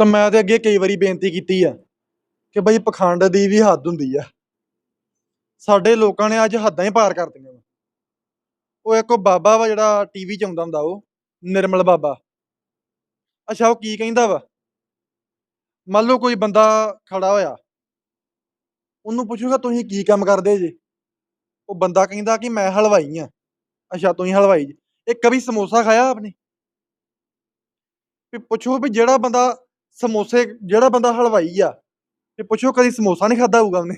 ਤਾਂ ਮੈਂ ਤੇ ਅੱਗੇ ਕਈ ਵਾਰੀ ਬੇਨਤੀ ਕੀਤੀ ਆ ਕਿ ਬਈ ਪਖੰਡ ਦੀ ਵੀ ਹੱਦ ਹੁੰਦੀ ਆ। ਸਾਡੇ ਲੋਕਾਂ ਨੇ ਅੱਜ ਹੱਦਾਂ ਹੀ ਪਾਰ ਕਰਤੀਆਂ ਵਾ। ਉਹ ਇੱਕ ਬਾਬਾ ਵਾ ਜਿਹੜਾ ਟੀਵੀ 'ਚ ਆਉਂਦਾ ਹੁੰਦਾ, ਉਹ ਨਿਰਮਲ ਬਾਬਾ। ਅੱਛਾ, ਉਹ ਕੀ ਕਹਿੰਦਾ ਵਾ? ਮੰਨ ਲਓ ਕੋਈ ਬੰਦਾ ਖੜਾ ਹੋਇਆ, ਉਹਨੂੰ ਪੁੱਛੂਗਾ, ਤੁਸੀਂ ਕੀ ਕੰਮ ਕਰਦੇ ਜੇ? ਉਹ ਬੰਦਾ ਕਹਿੰਦਾ ਕਿ ਮੈਂ ਹਲਵਾਈ ਆ। ਅੱਛਾ, ਤੁਸੀਂ ਹਲਵਾਈ ਜੀ? ਇਹ ਕभी ਸਮੋਸਾ ਖਾਇਆ ਆਪਨੇ? ਵੀ ਪੁੱਛੋ ਵੀ ਜਿਹੜਾ ਬੰਦਾ ਸਮੋਸੇ ਜਿਹੜਾ ਬੰਦਾ ਹਲਵਾਈ ਆ ਤੇ ਪੁੱਛੋ ਕਦੀ ਸਮੋਸਾ ਨਹੀਂ ਖਾਦਾ ਹੋਊਗਾ ਉਹਨੇ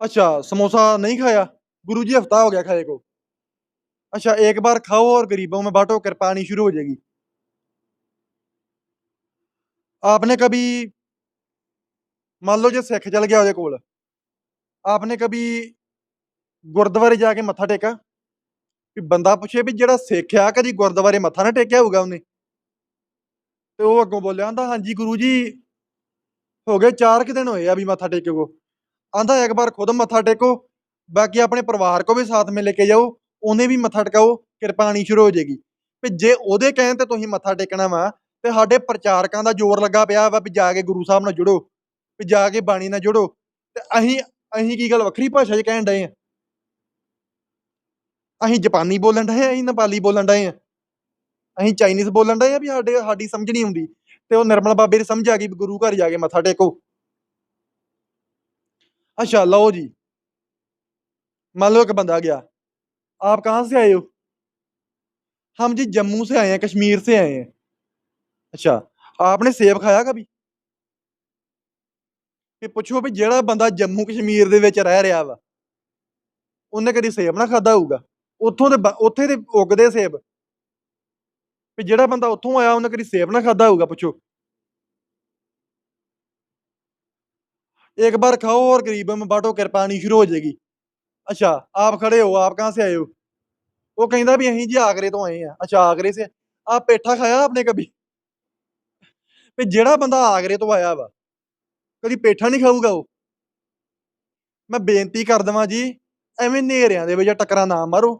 अच्छा समोसा नहीं खाया गुरु जी हफ्ता हो गया खाए को अच्छा एक बार खाओ और गरीबों में बांटो कृपानी शुरू हो जाएगी आपने कभी मान लो जो सिख चल गया ਉਹਦੇ ਕੋਲ आपने कभी ਗੁਰਦੁਆਰੇ ਜਾ ਕੇ ਮੱਥਾ ਟੇਕਾ ਵੀ ਬੰਦਾ ਪੁੱਛੇ ਵੀ ਜਿਹੜਾ ਸਿੱਖ ਆ ਕਦੀ ਗੁਰਦੁਆਰੇ ਮੱਥਾ ਨਾ ਟੇਕਿਆ ਹੋਊਗਾ ਉਹਨੇ ਤੇ ਉਹ ਅੱਗੋਂ ਬੋਲਿਆ ਕਹਿੰਦਾ ਹਾਂਜੀ ਗੁਰੂ ਜੀ, ਹੋ ਗਏ ਚਾਰ ਕਿ ਦਿਨ ਹੋਏ ਆ ਵੀ ਮੱਥਾ ਟੇਕੇ। ਕੋ ਆਂਦਾ, ਇੱਕ ਵਾਰ ਖੁਦ ਮੱਥਾ ਟੇਕੋ, ਬਾਕੀ ਆਪਣੇ ਪਰਿਵਾਰ ਕੋ ਵੀ ਸਾਥ ਮੇ ਲੈ ਕੇ ਜਾਓ, ਉਹਨੇ ਵੀ ਮੱਥਾ ਟਿਕਾਓ ਕਿਰਪਾਨੀ ਸ਼ੁਰੂ ਹੋ ਜੇਗੀ ਵੀ ਜੇ ਉਹਦੇ ਕਹਿਣ ਤੇ ਤੁਸੀਂ ਮੱਥਾ ਟੇਕਣਾ ਵਾ, ਤੇ ਸਾਡੇ ਪ੍ਰਚਾਰਕਾਂ ਦਾ ਜ਼ੋਰ ਲੱਗਾ ਪਿਆ ਵਾ ਵੀ ਜਾ ਕੇ ਗੁਰੂ ਸਾਹਿਬ ਨਾਲ ਜੁੜੋ, ਵੀ ਜਾ ਕੇ ਬਾਣੀ ਨਾਲ ਜੁੜੋ, ਤੇ ਅਸੀਂ ਅਸੀਂ ਕੀ ਗੱਲ ਵੱਖਰੀ ਭਾਸ਼ਾ 'ਚ ਕਹਿਣ ਡਏ ਆ? ਅਸੀਂ ਜਪਾਨੀ ਬੋਲਣ ਡਏ ਆ, ਅਸੀਂ ਨੇਪਾਲੀ ਬੋਲਣ ਡਏ ਆ? ਅਸੀਂ ਚਾਈਨੀਜ਼ ਬੋਲਣ ਦਾ ਆ ਵੀ ਸਾਡੇ, ਸਾਡੀ ਸਮਝ ਨਹੀਂ ਆਉਂਦੀ। ਤੇ ਉਹ ਨਿਰਮਲ ਬਾਬੇ ਦੀ ਸਮਝ ਆ ਗਈ ਵੀ ਗੁਰੂ ਘਰ ਜਾ ਕੇ ਮੱਥਾ ਟੇਕੋ। ਅੱਛਾ, ਲਓ ਜੀ। ਮੰਨ ਲਓ ਇੱਕ ਬੰਦਾ ਗਿਆ। ਆਪ ਕਹਾਂ से आए हो हम जी जम्मू से आए हैं कश्मीर से आए हैं अच्छा आपने सेब खाया कभी ਤੇ ਪੁੱਛੋ ਵੀ ਜਿਹੜਾ ਬੰਦਾ ਜੰਮੂ ਕਸ਼ਮੀਰ ਦੇ ਵਿੱਚ ਰਹਿ ਰਿਹਾ ਵਾ, ਉਹਨੇ ਕਦੀ ਸੇਬ ਨਾ ਖਾਦਾ ਹੋਊਗਾ? ਉੱਥੋਂ ਦੇ ਉੱਥੇ ਦੇ ਉੱਗਦੇ ਸੇਬ। ਵੀ ਜਿਹੜਾ ਬੰਦਾ ਉੱਥੋਂ ਆਇਆ ਉਹਨੇ ਕਦੀ ਸੇਬ ਨਾ ਖਾਦਾ ਹੋਊਗਾ ਪੁੱਛੋ एक बार खाओ और गरीबों में बांटो कृपा आनी शुरू हो जाएगी अच्छा आप खड़े हो आप कहाँ से आए हो वो कहता भी यहीं जी आगरे तो आए हैं अच्छा आगरे से आप पेठा खाया आपने कभी ਵੀ ਜਿਹੜਾ ਬੰਦਾ ਆਗਰੇ ਤੋਂ ਆਇਆ ਵਾ ਕਦੀ ਪੇਠਾ ਨਹੀਂ ਖਾਊਗਾ ਉਹ ਮੈਂ ਬੇਨਤੀ ਕਰ ਦਵਾਂ ਜੀ ਐਵੇਂ ਨੇਰਿਆਂ ਦੇ ਵਿੱਚ ਟੱਕਰਾਂ ਨਾ ਮਾਰੋ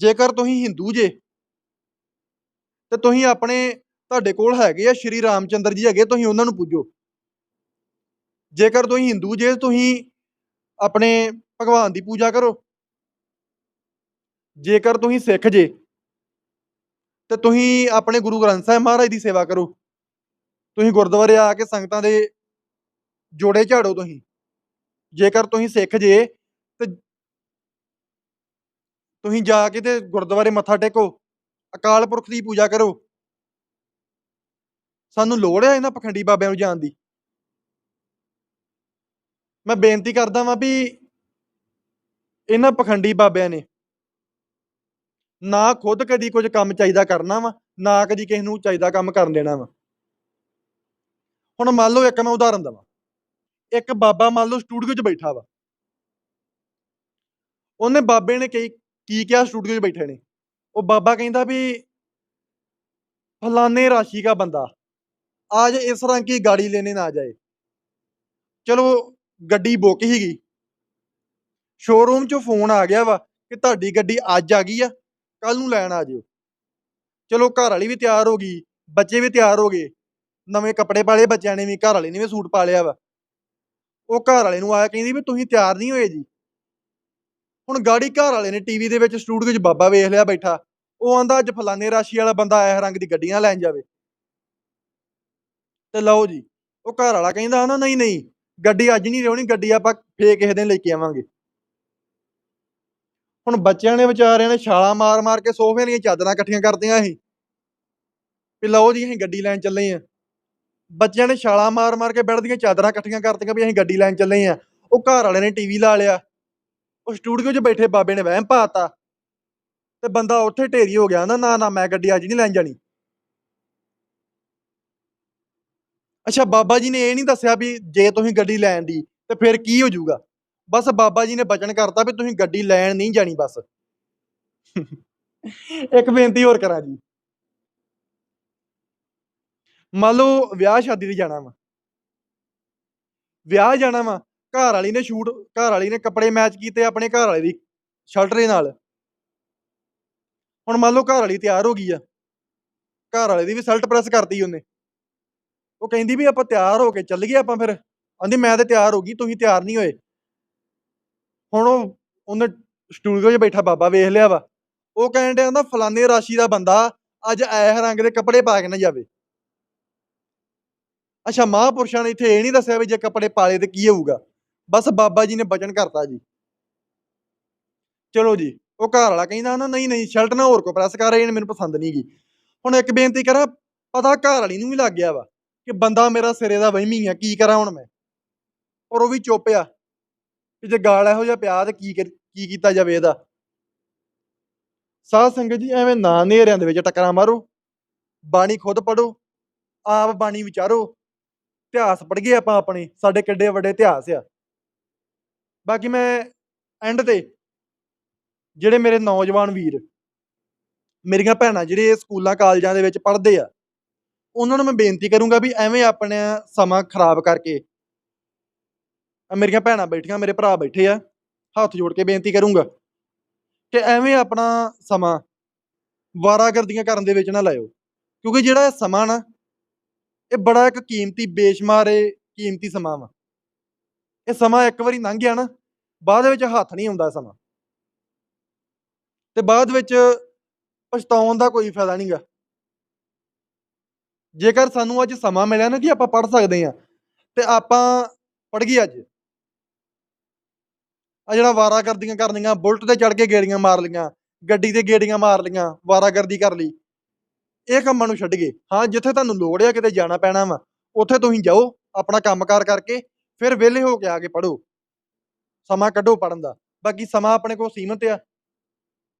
ਜੇਕਰ ਤੁਸੀਂ ਹਿੰਦੂ ਜੇ ਤੇ ਤੁਸੀਂ ਆਪਣੇ ਤੁਹਾਡੇ ਕੋਲ ਹੈਗੇ ਆ, ਸ਼੍ਰੀ ਰਾਮਚੰਦਰ ਜੀ ਹੈਗੇ, ਤੁਸੀਂ ਉਹਨਾਂ ਨੂੰ ਪੁੱਜੋ। ਜੇਕਰ ਤੁਸੀਂ ਹਿੰਦੂ ਜੇ, ਤੁਸੀਂ ਆਪਣੇ ਭਗਵਾਨ ਦੀ ਪੂਜਾ ਕਰੋ। ਜੇਕਰ ਤੁਸੀਂ ਸਿੱਖ ਜੇ, ਤੇ ਤੁਸੀਂ ਆਪਣੇ ਗੁਰੂ ਗ੍ਰੰਥ ਸਾਹਿਬ ਮਹਾਰਾਜ ਦੀ ਸੇਵਾ ਕਰੋ। ਤੁਸੀਂ ਗੁਰਦੁਆਰੇ ਆ ਕੇ ਸੰਗਤਾਂ ਦੇ ਜੋੜੇ ਝਾੜੋ ਤੁਸੀਂ। ਜੇਕਰ ਤੁਸੀਂ ਸਿੱਖ ਜੇ, ਤੇ ਤੁਸੀਂ ਜਾ ਕੇ ਤੇ ਗੁਰਦੁਆਰੇ ਮੱਥਾ ਟੇਕੋ। ਅਕਾਲ ਪੁਰਖ ਦੀ ਪੂਜਾ ਕਰੋ। ਸਾਨੂੰ ਲੋੜ ਹੈ ਇਹਨਾਂ ਪਖੰਡੀ ਬਾਬਿਆਂ ਨੂੰ ਜਾਣ ਦੀ। ਮੈਂ ਬੇਨਤੀ ਕਰਦਾ ਵਾਂ ਵੀ ਇਹਨਾਂ ਪਖੰਡੀ ਬਾਬਿਆਂ ਨੇ ਨਾ ਖੁਦ ਕਦੀ ਕੁਝ ਕੰਮ ਚਾਹੀਦਾ ਕਰਨਾ ਵਾ, ਨਾ ਕਦੀ ਕਿਸੇ ਨੂੰ ਚਾਹੀਦਾ ਕੰਮ ਕਰਨ ਦੇਣਾ ਵਾ। ਹੁਣ ਮੰਨ ਲਓ ਇੱਕ ਮੈਂ ਉਦਾਹਰਨ ਦਵਾਂ। ਇੱਕ ਬਾਬਾ ਮੰਨ ਲਓ ਸਟੂਡੀਓ 'ਚ ਬੈਠਾ ਵਾ। ਉਹਨੇ ਬਾਬੇ ਨੇ ਕਈ, ਕੀ ਕਿਹਾ ਸਟੂਡੀਓ 'ਚ ਬੈਠੇ ਨੇ? ਉਹ ਬਾਬਾ ਕਹਿੰਦਾ ਵੀ ਫਲਾਨੇ ਰਾਸ਼ੀ ਦਾ ਬੰਦਾ आज इस रंग की गाड़ी लेने ना जाए ਚਲੋ ਗੱਡੀ ਬੁੱਕ ਹੀਗੀ ਸ਼ੋਰੂਮ 'ਚੋਂ ਫੋਨ ਆ ਗਿਆ ਵਾ ਕਿ ਤੁਹਾਡੀ ਗੱਡੀ ਅੱਜ ਆ ਗਈ ਆ ਕੱਲ ਨੂੰ ਲੈਣ ਆ ਜਿਓ ਚਲੋ ਘਰ ਵਾਲੀ ਵੀ ਤਿਆਰ ਹੋ ਗਈ ਬੱਚੇ ਵੀ ਤਿਆਰ ਹੋ ਗਏ ਨਵੇਂ ਕੱਪੜੇ ਪਾਲੇ ਬੱਚਿਆਂ ਨੇ ਵੀ ਘਰ ਵਾਲੇ ਨੇ ਵੀ ਸੂਟ ਪਾ ਲਿਆ ਵਾ ਉਹ ਘਰ ਵਾਲੇ ਨੂੰ ਆਇਆ ਕਹਿੰਦੀ ਵੀ ਤੁਸੀਂ ਤਿਆਰ ਨਹੀਂ ਹੋਏ ਜੀ ਹੁਣ ਗਾੜੀ ਘਰ ਵਾਲੇ ਨੇ ਟੀਵੀ ਦੇ ਵਿੱਚ ਸਟੂਡੀਓ 'ਚ ਬਾਬਾ ਵੇਖ ਲਿਆ ਬੈਠਾ। ਉਹ ਆਂਦਾ, ਅੱਜ ਫਲਾਣੇ ਰਾਸ਼ੀ ਵਾਲਾ ਬੰਦਾ ਇਸ ਰੰਗ ਦੀ ਗੱਡੀਆਂ ਲੈਣ ਜਾਵੇ। ਤੇ ਲਓ ਜੀ, ਉਹ ਘਰ ਵਾਲਾ ਕਹਿੰਦਾ ਨਾ, ਨਹੀਂ ਨਹੀਂ, ਗੱਡੀ ਅੱਜ ਨਹੀਂ ਲਿਆਉਣੀ, ਗੱਡੀ ਆਪਾਂ ਫੇਰ ਕਿਸੇ ਦਿਨ ਲੈ ਕੇ ਆਵਾਂਗੇ। ਹੁਣ ਬੱਚਿਆਂ ਨੇ, ਵਿਚਾਰਿਆਂ ਨੇ ਛਾਲਾਂ ਮਾਰ ਮਾਰ ਕੇ ਸੋਫੇ ਦੀਆਂ ਚਾਦਰਾਂ ਇਕੱਠੀਆਂ ਕਰਦੀਆਂ ਸੀ। ਵੀ ਲਓ ਜੀ, ਅਸੀਂ ਗੱਡੀ ਲੈਣ ਚੱਲੇ ਆਂ ਬੱਚਿਆਂ ਨੇ ਛਾਲਾਂ ਮਾਰ ਮਾਰ ਕੇ ਬੈੱਡ ਦੀਆਂ ਚਾਦਰਾਂ ਇਕੱਠੀਆਂ ਕਰਤੀਆਂ ਵੀ ਅਸੀਂ ਗੱਡੀ ਲੈਣ ਚੱਲੇ ਆਂ ਉਹ ਘਰ ਵਾਲੇ ਨੇ ਟੀਵੀ ਲਾ ਲਿਆ। ਉਹ ਸਟੂਡੀਓ 'ਚ ਬੈਠੇ ਬਾਬੇ ਨੇ ਵਹਿਮ ਪਾਤਾ। ਤੇ ਬੰਦਾ ਉੱਥੇ ਢੇਰੀ ਹੋ ਗਿਆ ਨਾ ਨਾ ਨਾ ਮੈਂ ਗੱਡੀ ਅੱਜ ਨਹੀਂ ਲੈਣ ਜਾਣੀ। ਅੱਛਾ ਬਾਬਾ ਜੀ ਨੇ ਇਹ ਨਹੀਂ ਦੱਸਿਆ ਵੀ ਜੇ ਤੁਸੀਂ ਗੱਡੀ ਲੈਣ ਦੀ ਤੇ ਫਿਰ ਕੀ ਹੋ ਜਾਊਗਾ? ਬਸ ਬਾਬਾ ਜੀ ਨੇ ਬਚਨ ਕਰਤਾ ਵੀ ਤੁਸੀਂ ਗੱਡੀ ਲੈਣ ਨਹੀਂ ਜਾਣੀ ਬਸ। ਇੱਕ ਬੇਨਤੀ ਹੋਰ ਕਰਾਂ ਜੀ। ਮੰਨ ਲਓ ਵਿਆਹ ਸ਼ਾਦੀ ਤੇ ਜਾਣਾ ਵਾ। ਵਿਆਹ ਜਾਣਾ ਵਾ ਘਰ ਵਾਲੀ ਨੇ ਸ਼ੂਟ ਘਰ ਵਾਲੀ ਨੇ ਕੱਪੜੇ ਮੈਚ ਕੀਤੇ ਆਪਣੇ ਘਰ ਵਾਲੇ ਦੀ ਸ਼ਰਟ ਦੇ ਨਾਲ। ਹੁਣ ਮੰਨ ਲਓ ਘਰ ਵਾਲੀ ਤਿਆਰ ਹੋ ਗਈ ਆ। ਘਰ ਵਾਲੇ ਦੀ ਵੀ ਸਲਟ ਪ੍ਰੈਸ ਕਰਤੀ ਉਹਨੇ। ਉਹ ਕਹਿੰਦੀ ਵੀ ਆਪਾਂ ਤਿਆਰ ਹੋ ਕੇ ਚੱਲ ਗਏ ਆਪਾਂ ਫਿਰ। ਕਹਿੰਦੀ ਮੈਂ ਤੇ ਤਿਆਰ ਹੋ ਗਈ, ਤੁਸੀਂ ਤਿਆਰ ਨਹੀਂ ਹੋਏ। ਹੁਣ ਉਹ, ਉਹਨੇ ਸਟੂਡੀਓ 'ਚ ਬੈਠਾ ਬਾਬਾ ਵੇਖ ਲਿਆ ਵਾ। ਉਹ ਕਹਿਣ ਡਿਆ ਨਾ ਫਲਾਣੇ ਰਾਸ਼ੀ ਦਾ ਬੰਦਾ ਅੱਜ ਐਹ ਰੰਗ ਦੇ ਕੱਪੜੇ ਪਾ ਕੇ ਨਾ ਜਾਵੇ। ਅੱਛਾ ਮਹਾਂਪੁਰਸ਼ਾਂ ਨੇ ਇੱਥੇ ਇਹ ਨਹੀਂ ਦੱਸਿਆ ਵੀ ਜੇ ਕੱਪੜੇ ਪਾਲੇ ਤੇ ਕੀ ਹੋਊਗਾ। ਬਸ ਬਾਬਾ ਜੀ ਨੇ ਬਚਨ ਕਰਤਾ ਜੀ। ਚਲੋ ਜੀ, ਉਹ ਘਰ ਵਾਲਾ ਕਹਿੰਦਾ ਨਾ, ਨਹੀਂ ਨਹੀਂ, ਸ਼ਰਟ ਨਾ ਹੋਰ ਕੋ ਪ੍ਰੈਸ ਕਰ ਰਹੇ ਨੇ ਮੈਨੂੰ ਪਸੰਦ ਨਹੀਂ ਗਈ ਹੁਣ ਇੱਕ ਬੇਨਤੀ ਕਰਾਂ, ਪਤਾ ਘਰ ਵਾਲੀ ਨੂੰ ਵੀ ਲੱਗ ਗਿਆ ਵਾ ਕਿ ਬੰਦਾ ਮੇਰਾ ਸਿਰੇ ਦਾ ਵਹਿਮੀ ਆ, ਕੀ ਕਰਾਂ ਹੁਣ ਮੈਂ? ਔਰ ਉਹ ਵੀ ਚੁੱਪ ਆ ਕਿ ਜੇ ਗਾਲ ਇਹੋ ਜਿਹਾ ਪਿਆ ਤੇ ਕੀ ਕੀ ਕੀਤਾ ਜਾਵੇ ਇਹਦਾ? ਸਾਧ ਸੰਗਤ ਜੀ, ਐਵੇਂ ਨਾ ਨੇਰਿਆਂ ਦੇ ਵਿੱਚ ਟੱਕਰਾਂ ਮਾਰੋ, ਬਾਣੀ ਖੁਦ ਪੜੋ ਆਪ ਬਾਣੀ ਵਿਚਾਰੋ, ਇਤਿਹਾਸ ਪੜ੍ਹਗੇ ਆਪਾਂ ਆਪਣੇ, ਸਾਡੇ ਕਿੱਡੇ ਵੱਡੇ ਇਤਿਹਾਸ ਆ। ਬਾਕੀ ਮੈਂ ਐਂਡ ਤੇ ਜਿਹੜੇ ਮੇਰੇ ਨੌਜਵਾਨ ਵੀਰ, ਮੇਰੀਆਂ ਭੈਣਾਂ ਜਿਹੜੇ ਸਕੂਲਾਂ, ਕਾਲਜਾਂ ਦੇ ਵਿੱਚ ਪੜ੍ਹਦੇ ਆ, ਉਹਨਾਂ ਨੂੰ ਮੈਂ ਬੇਨਤੀ ਕਰੂੰਗਾ ਵੀ ਐਵੇਂ ਆਪਣਾ ਸਮਾਂ ਖਰਾਬ ਕਰਕੇ ਮੇਰੀਆਂ ਭੈਣਾਂ ਬੈਠੀਆਂ, ਮੇਰੇ ਭਰਾ ਬੈਠੇ ਆ, ਹੱਥ ਜੋੜ ਕੇ ਬੇਨਤੀ ਕਰੂੰਗਾ ਕਿ ਐਵੇਂ ਆਪਣਾ ਸਮਾਂ ਵਾਰਾਗਰਦੀਆਂ ਕਰਨ ਦੇ ਵਿੱਚ ਨਾ ਲਾਇਓ, ਕਿਉਂਕਿ ਜਿਹੜਾ ਸਮਾਂ ਨਾ, ਇਹ ਬੜਾ ਇੱਕ ਕੀਮਤੀ ਬੇਸ਼ਮਾਰ ਏ ਕੀਮਤੀ ਸਮਾਂ ਵਾ। ਇਹ ਸਮਾਂ ਇੱਕ ਵਾਰੀ ਲੰਘ ਗਿਆ ਨਾ, ਬਾਅਦ ਵਿੱਚ ਹੱਥ ਨਹੀਂ ਆਉਂਦਾ ਸਮਾਂ। ਤੇ ਬਾਅਦ ਵਿੱਚ ਪਛਤਾਉਣ ਦਾ ਕੋਈ ਫਾਇਦਾ ਨਹੀਂਗਾ ਜੇਕਰ ਸਾਨੂੰ ਅੱਜ ਸਮਾਂ ਮਿਲਿਆ ਨਾ ਕਿ ਆਪਾਂ ਪੜ ਸਕਦੇ ਆ ਤੇ ਆਪਾਂ ਪੜ ਗਏ ਅੱਜ। ਆ ਜਿਹੜਾ ਵਾਰਾਗਰਦੀਆਂ ਕਰਨੀਆਂ ਬੁਲਟ ਤੇ ਚੜ ਕੇ ਗੇੜੀਆਂ ਮਾਰ ਲੀਆਂ, ਗੱਡੀ ਤੇ ਗੇੜੀਆਂ ਮਾਰ ਲੀਆਂ, ਵਾਰਾਗਰਦੀ ਕਰ ਲਈ, ਇਹ ਕੰਮਾਂ ਨੂੰ ਛੱਡ ਗਏ। ਹਾਂ, ਜਿੱਥੇ ਤੁਹਾਨੂੰ ਲੋੜ ਆ ਕਿਤੇ ਜਾਣਾ ਪੈਣਾ ਵਾ, ਉੱਥੇ ਤੁਸੀਂ ਜਾਓ, ਆਪਣਾ ਕੰਮਕਾਰ ਕਰਕੇ ਫਿਰ ਵਿਹਲੇ ਹੋ ਕੇ ਆ ਕੇ ਪੜੋ ਸਮਾਂ ਕੱਢੋ ਪੜਨ ਦਾ। ਬਾਕੀ ਸਮਾਂ ਆਪਣੇ ਕੋਲ ਸੀਮਤ ਆ।